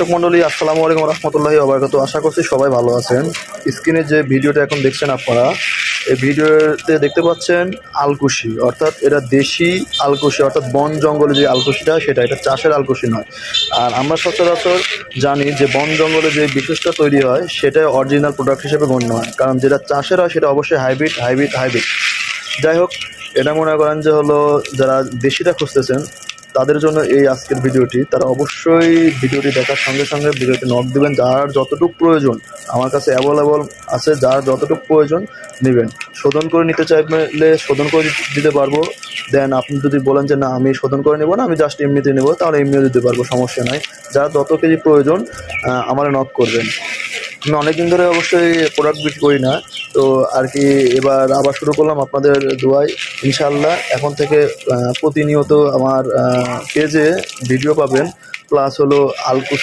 দর্শক মণ্ডলী আসসালামু আলাইকুম রহমতুল্লাহি অবরাকাত আশা করছি সবাই ভালো আছেন। স্ক্রিনে যে ভিডিওটা এখন দেখছেন আপনারা, এই ভিডিওতে দেখতে পাচ্ছেন আলকুশি, অর্থাৎ এটা দেশি আলকুশি, অর্থাৎ বন জঙ্গলে যে আলকুশিটা, সেটা এটা চাষের আলকুশি নয়। আর আমরা সচরাচর জানি যে বন জঙ্গলে যে বিশেষটা তৈরি হয় সেটা অরিজিনাল প্রোডাক্ট হিসেবে গণ্য হয়। কারণ যেটা চাষের হয়, সেটা অবশ্যই হাইব্রিড হাইব্রিড হাইব্রিড যাই হোক এটা মনে করেন যে হলো যারা দেশিটা খুঁজতেছেন, তাদের জন্য এই আজকের ভিডিওটি, তারা অবশ্যই ভিডিওটি দেখার সঙ্গে সঙ্গে ভিডিওটি নক দিবেন, যার যতটুকু প্রয়োজন, আমার কাছে অ্যাভেলেবল আছে, যার যতটুকু প্রয়োজন নেবেন। শোধন করে নিতে চাইলে শোধন করে দিতে পারব। দেন আপনি যদি বলেন যে না, আমি শোধন করে নেব না, আমি জাস্ট এমনিতে নেব, তাহলে এমনিও দিতে পারব, সমস্যা নাই। যার যত কেজি প্রয়োজন আমার নক করবেন। আমি অনেকদিন ধরে অবশ্যই প্রোডাক্ট বিট করি না। তো আর কি এবার আবার শুরু করলাম আপনাদের দোয়ায় ইনশাল্লাহ এখন থেকে প্রতিনিয়ত আমার পেজে ভিডিও পাবেন। প্লাস হলো আলকুচি